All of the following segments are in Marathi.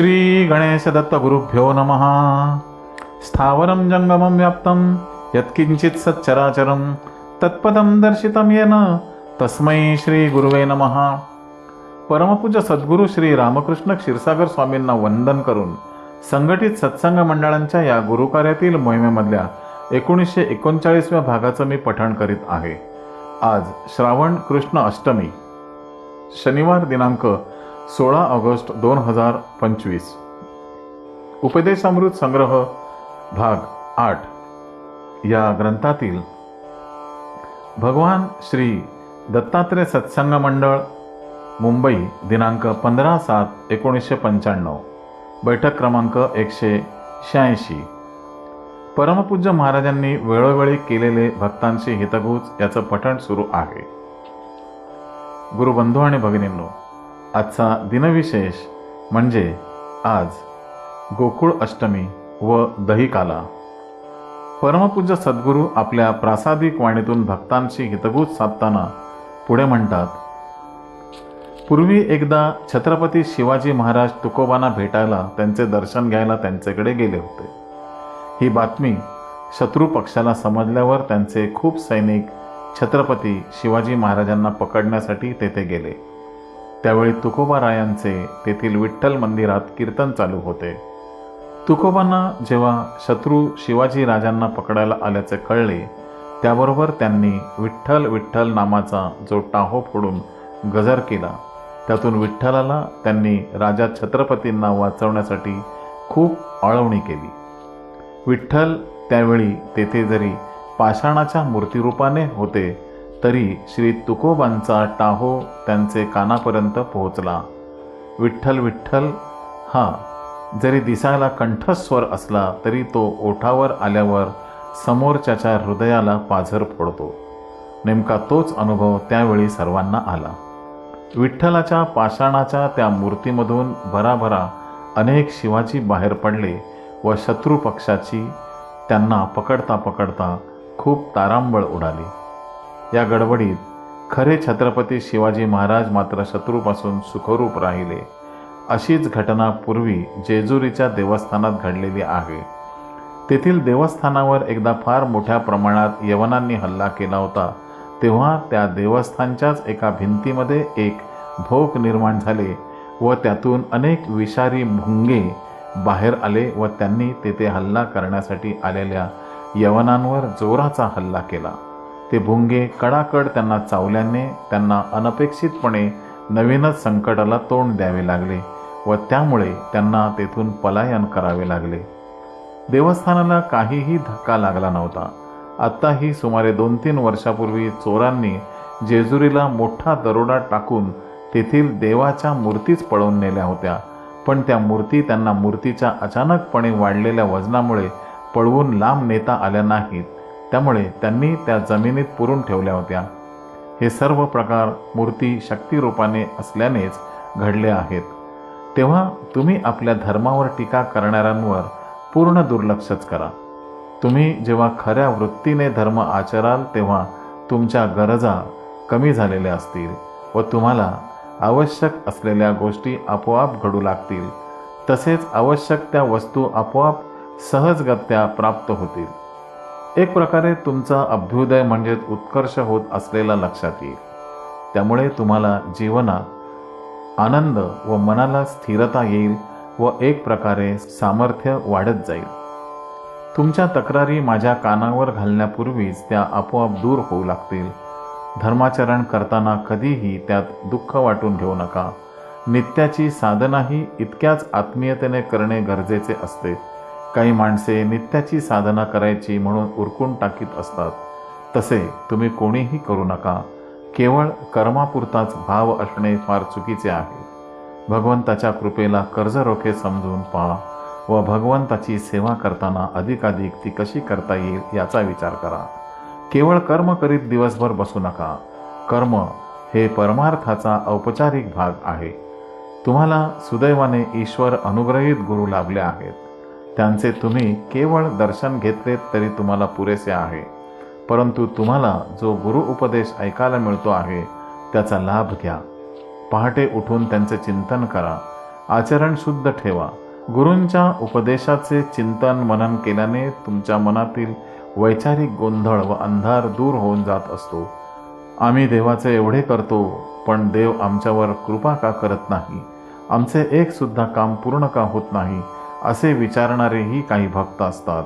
श्री गणेश दत्त गुरुभ्यो नमः। स्थावरं जङ्गमं व्याप्तं यत्किंचित् सच्चराचरं तत्पदं दर्शितं येन तस्मै श्री गुरुवे नमः। परमपूज्य सद्गुरू श्री रामकृष्ण क्षीरसागर स्वामींना वंदन करून संघटित सत्संग मंडळांच्या या गुरुकार्यातील मोहिमेमधल्या एकोणीसशे एकोणचाळीसव्या भागाचं मी पठण करीत आहे. आज श्रावण कृष्ण अष्टमी शनिवार दिनांक सोळा ऑगस्ट दोन हजार पंचवीस. उपदेशामृत संग्रह भाग आठ. या ग्रंथातील भगवान श्री दत्तात्रय सत्संग मंडळ मुंबई दिनांक पंधरा सात एकोणीसशे पंच्याण्णव. बैठक क्रमांक एकशे शहाऐंशी. परमपूज्य महाराजांनी वेळोवेळी केलेले भक्तांशी हितगुज याचं पठण सुरू आहे. गुरुबंधू आणि भगिनींनो आजचा दिनविशेष म्हणजे आज गोकुळ अष्टमी व दहीकाला. परमपूज्य सद्गुरू आपल्या प्रासादिक वाणीतून भक्तांशी हितगुज साधताना पुढे म्हणतात पूर्वी एकदा छत्रपती शिवाजी महाराज तुकोबांना भेटायला त्यांचे दर्शन घ्यायला त्यांच्याकडे गेले होते. ही बातमी शत्रू पक्षाला समजल्यावर त्यांचे खूप सैनिक छत्रपती शिवाजी महाराजांना पकडण्यासाठी तेथे गेले. त्यावेळी तुकोबारायांचे तेथील विठ्ठल मंदिरात कीर्तन चालू होते. तुकोबांना जेव्हा शत्रू शिवाजी राजांना पकडायला आल्याचे कळले त्याबरोबर त्यांनी विठ्ठल विठ्ठल नामाचा जो टाहो फोडून गजर केला. त्यातून विठ्ठलाला त्यांनी राजा छत्रपतींना वाचवण्यासाठी खूप आळवणी केली. विठ्ठल त्यावेळी तेथे जरी पाषाणाच्या मूर्तिरूपाने होते तरी श्री तुकोबांचा टाहो त्यांचे कानापर्यंत पोहोचला. विठ्ठल विठ्ठल हा जरी दिसायला कंठस्वर असला तरी तो ओठावर आल्यावर समोरच्याच्या हृदयाला पाझर फोडतो. नेमका तोच अनुभव त्यावेळी सर्वांना आला. विठ्ठलाच्या पाषाणाच्या त्या मूर्तीमधून भराभरा अनेक शिवाजी बाहेर पडले व शत्रू पक्षाची त्यांना पकडता पकडता खूप तारांबळ उडाली. या गडबडीत खरे छत्रपती शिवाजी महाराज मात्र शत्रूपासून सुखरूप राहिले. अशीच घटना पूर्वी जेजुरीच्या देवस्थानात घडलेली आहे. तेथील देवस्थानावर एकदा फार मोठ्या प्रमाणात यवनांनी हल्ला केला होता. तेव्हा त्या देवस्थानच्याच एका भिंतीमध्ये एक भोक निर्माण झाले व त्यातून अनेक विषारी भुंगे बाहेर आले व त्यांनी तेथे हल्ला करण्यासाठी आलेल्या यवनांवर जोराचा हल्ला केला. ते भुंगे कडाकड त्यांना चावल्याने त्यांना अनपेक्षितपणे नवीनच संकटाला तोंड द्यावे लागले व त्यामुळे त्यांना तेथून पलायन करावे लागले. देवस्थानाला काहीही धक्का लागला नव्हता. आत्ताही सुमारे दोन तीन वर्षापूर्वी चोरांनी जेजुरीला मोठा दरोडा टाकून तेथील देवाच्या मूर्तीच पळवून नेल्या होत्या. पण त्या मूर्ती त्यांना मूर्तीच्या अचानकपणे वाढलेल्या वजनामुळे पळवून लांब नेता आल्या नाहीत. त्यामुळे त्यांनी त्या जमिनीत पुरून ठेवल्या होत्या. हे सर्व प्रकार मूर्ती शक्तिरूपाने असल्यानेच घडले आहेत. तेव्हा तुम्ही आपल्या धर्मावर टीका करणाऱ्यांवर पूर्ण दुर्लक्षच करा. तुम्ही जेव्हा खऱ्या वृत्तीने धर्म आचराल तेव्हा तुमच्या गरजा कमी झालेल्या असतील व तुम्हाला आवश्यक असलेल्या गोष्टी आपोआप घडू लागतील. तसेच आवश्यक त्या वस्तू आपोआप सहजगत्या प्राप्त होतील. एक प्रकारे तुमचा अभ्युदय म्हणजेच उत्कर्ष होत असलेला लक्षात येईल. त्यामुळे तुम्हाला जीवनात आनंद व मनाला स्थिरता येईल व एक प्रकारे सामर्थ्य वाढत जाईल. तुमच्या तक्रारी माझ्या कानावर घालण्यापूर्वीच त्या आपोआप दूर होऊ लागतील. धर्माचरण करताना कधीही त्यात दुःख वाटून घेऊ नका. नित्याची साधनाही इतक्याच आत्मीयतेने करणे गरजेचे असते. काही माणसे नित्याची साधना करायची म्हणून उरकून टाकीत असतात. तसे तुम्ही कोणीही करू नका. केवळ कर्मापुरताच भाव असणे फार चुकीचे आहे. भगवंताच्या कृपेला कर्जरोखे समजून पहा व भगवंताची सेवा करताना अधिकाधिक ती कशी करता येईल याचा विचार करा. केवळ कर्म करीत दिवसभर बसू नका. कर्म हे परमार्थाचा औपचारिक भाग आहे. तुम्हाला सुदैवाने ईश्वर अनुग्रहित गुरु लाभले आहेत. त्यांचे तुम्ही केवळ दर्शन घेतले तरी तुम्हाला पुरेसे आहे. परंतु तुम्हाला जो गुरु उपदेश ऐकायला मिळतो आहे त्याचा लाभ घ्या. पहाटे उठून त्यांचे चिंतन करा. आचरण शुद्ध ठेवा. गुरूंच्या उपदेशाचे चिंतन मनन केल्याने तुमच्या मनातील वैचारिक गोंधळ व अंधार दूर होऊन जात असतो. आम्ही देवाचे एवढे करतो पण देव आमच्यावर कृपा का करत नाही? आमचे एकसुद्धा काम पूर्ण का होत नाही? असे विचारणारेही काही भक्त असतात.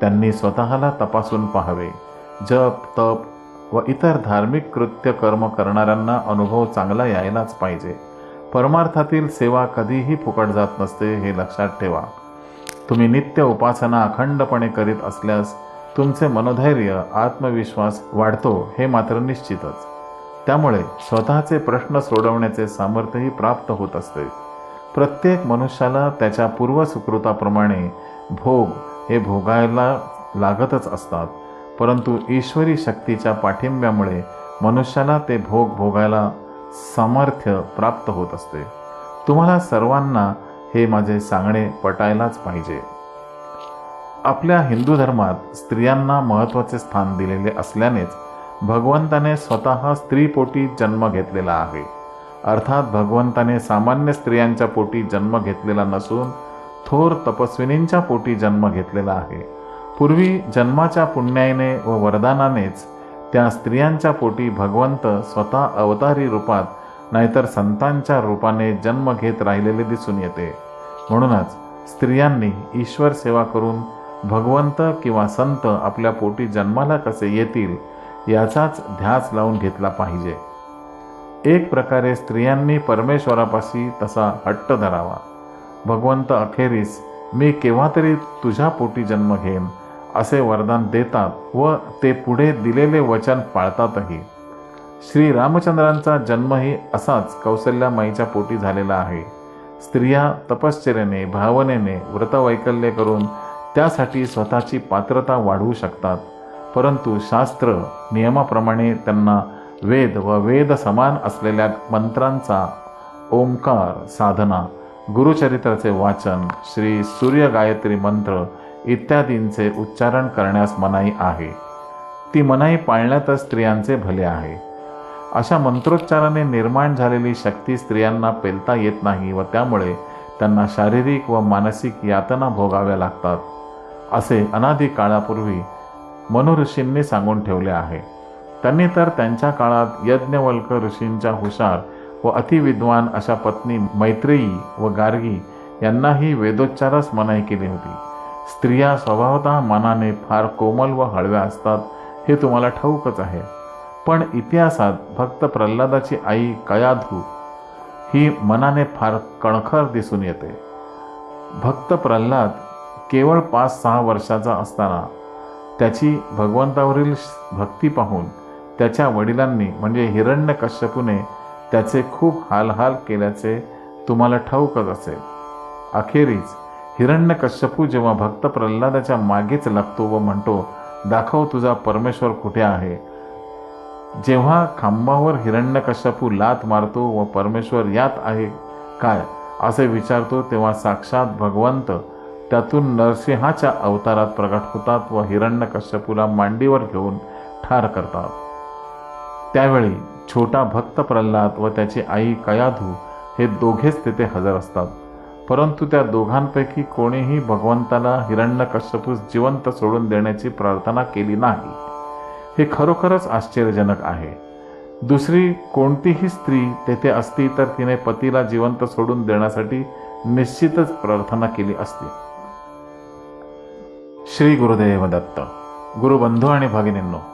त्यांनी स्वतःला तपासून पाहावे. जप तप व इतर धार्मिक कृत्य कर्म करणाऱ्यांना अनुभव चांगला यायलाच पाहिजे. परमार्थातील सेवा कधीही फुकट जात नसते हे लक्षात ठेवा. तुम्ही नित्य उपासना अखंडपणे करीत असल्यास तुमचे मनोधैर्य आत्मविश्वास वाढतो हे मात्र निश्चितच. त्यामुळे स्वतःचे प्रश्न सोडवण्याचे सामर्थ्यही प्राप्त होत असते. प्रत्येक मनुष्याला त्याच्या पूर्वसुकृताप्रमाणे भोग हे भोगायला लागतच असतात. परंतु ईश्वरी शक्तीच्या पाठिंब्यामुळे मनुष्याला ते भोग भोगायला सामर्थ्य प्राप्त होत असते. तुम्हाला सर्वांना हे माझे सांगणे पटायलाच पाहिजे. आपल्या हिंदू धर्मात स्त्रियांना महत्त्वाचे स्थान दिलेले असल्यानेच भगवंताने स्वतः स्त्रीपोटी जन्म घेतलेला आहे. अर्थात भगवंताने सामान्य स्त्रियांच्या पोटी जन्म घेतलेला नसून थोर तपस्विनींच्या पोटी जन्म घेतलेला आहे. पूर्वी जन्माच्या पुण्याईने व वरदानानेच त्या स्त्रियांच्या पोटी भगवंत स्वतः अवतारी रूपात नाहीतर संतांच्या रूपाने जन्म घेत राहिलेले दिसून येते. म्हणूनच स्त्रियांनी ईश्वर सेवा करून भगवंत किंवा संत आपल्या पोटी जन्माला कसे येतील याचाच ध्यास लावून घेतला पाहिजे. एक प्रकारे स्त्रियांनी परमेश्वरापाशी तसा हट्ट धरावा. भगवंत अखेरीस मी केव्हा तरी तुझ्या पोटी जन्म घेईन असे वरदान देतात व ते पुढे दिलेले वचन पाळतातही. श्री रामचंद्रांचा जन्मही असाच कौशल्यामाईच्या पोटी झालेला आहे. स्त्रिया तपश्चर्याने भावनेने व्रतवैकल्य करून त्यासाठी स्वतःची पात्रता वाढवू शकतात. परंतु शास्त्र नियमाप्रमाणे त्यांना वेद व वेद समान असलेल्या मंत्रांचा ओंकार साधना गुरुचरित्राचे वाचन श्री सूर्य गायत्री मंत्र इत्यादींचे उच्चारण करण्यास मनाई आहे. ती मनाई पाळण्यातच स्त्रियांचे भले आहे. अशा मंत्रोच्चाराने निर्माण झालेली शक्ती स्त्रियांना पेलता येत नाही व त्यामुळे त्यांना शारीरिक व मानसिक यातना भोगाव्या लागतात असे अनादी काळापूर्वी मनुऋषींनी सांगून ठेवले आहे. त्यांनी तर त्यांच्या काळात यज्ञवल्क ऋषींच्या हुशार व अतिविद्वान अशा पत्नी मैत्रेयी व गार्गी यांनाही वेदोच्चारच मनाई केली होती. स्त्रिया स्वभावतः मनाने फार कोमल व हळव्या असतात हे तुम्हाला ठाऊकच आहे. पण इतिहासात भक्त प्रल्हादाची आई कयाधू ही मनाने फार कणखर दिसून येते. भक्त प्रल्हाद केवळ पाच सहा वर्षाचा असताना त्याची भगवंतावरील भक्ती पाहून त्याच्या वडिलांनी म्हणजे हिरण्यकश्यपूने त्याचे खूप हालहाल केल्याचे तुम्हाला ठाऊकच असेल. अखेरीस हिरण्यकश्यपू जेव्हा भक्त प्रल्हादाच्या मागेच लागतो व म्हणतो दाखव तुझा परमेश्वर कुठे आहे? जेव्हा खांबावर हिरण्यकश्यपू लात मारतो व परमेश्वर यात आहे काय? असे विचारतो तेव्हा साक्षात भगवंत त्यातून नरसिंहाच्या अवतारात प्रकट होतात व हिरण्यकश्यपूला मांडीवर घेऊन ठार करतात. त्यावेळी छोटा भक्त प्रल्हाद व त्याची आई कयाधू हे दोघेच तिथे हजर असतात. परंतु त्या दोघांपैकी कोणीही भगवंताला हिरण्यकश्यपूस जिवंत सोडून देण्याची प्रार्थना केली नाही. हे खरोखरच आश्चर्यजनक आहे. दुसरी कोणतीही स्त्री तेथे असती तर तिने पतीला जिवंत सोडून देण्यासाठी निश्चितच प्रार्थना केली असती. श्री गुरुदेव दत्त गुरुबंधू आणि भगिनींनो